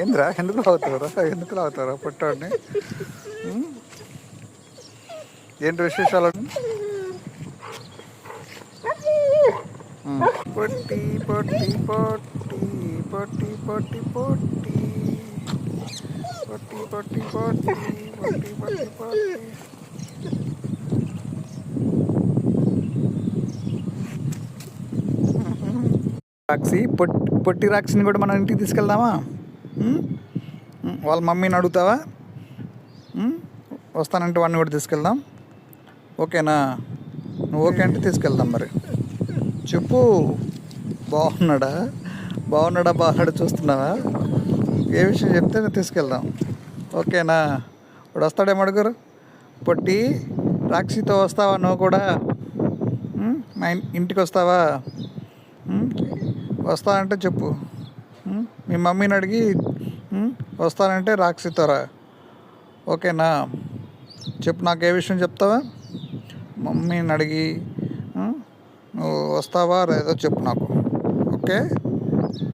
ఏంద్రా? ఎందుకు లాగుతారా ఎందుకు లాగుతారా పుట్టాడిని. ఏంటి విశేషాలు? పొట్టి పొట్టి పొట్టి పొట్టి పొట్టి పొట్టి. పొట్టి పొట్టి పొట్టి పొట్టి పొట్టి పొట్టి. రాక్షి పొట్టి పొట్టి కూడా మనం ఇంటికి తీసుకెళ్దామా? వాళ్ళ మమ్మీని అడుగుతావా? వస్తానంటే వాడిని కూడా తీసుకెళ్దాం. ఓకేనా? నువ్వు ఓకే అంటే తీసుకెళ్దాం మరి. చెప్పు. బాగున్నాడా? బాగున్నాడా? బాగున్నాడా చూస్తున్నావా? ఏ విషయం చెప్తే నేను తీసుకెళ్దాం. ఓకేనా? ఇప్పుడు వస్తాడేమో అడుగురు. పొట్టి రాక్షితో వస్తావా నువ్వు కూడా? మా ఇంటికి వస్తావా? ఉమ్? వస్తానంటే చెప్పు. మీ మమ్మీని అడిగి వస్తానంటే రాక్షితోరా ఓకేనా? చెప్పు నాకు ఏ విషయం చెప్తావా? మమ్మీని అడిగి నువ్వు వస్తావా? లేదో చెప్పు నాకు. ఓకే?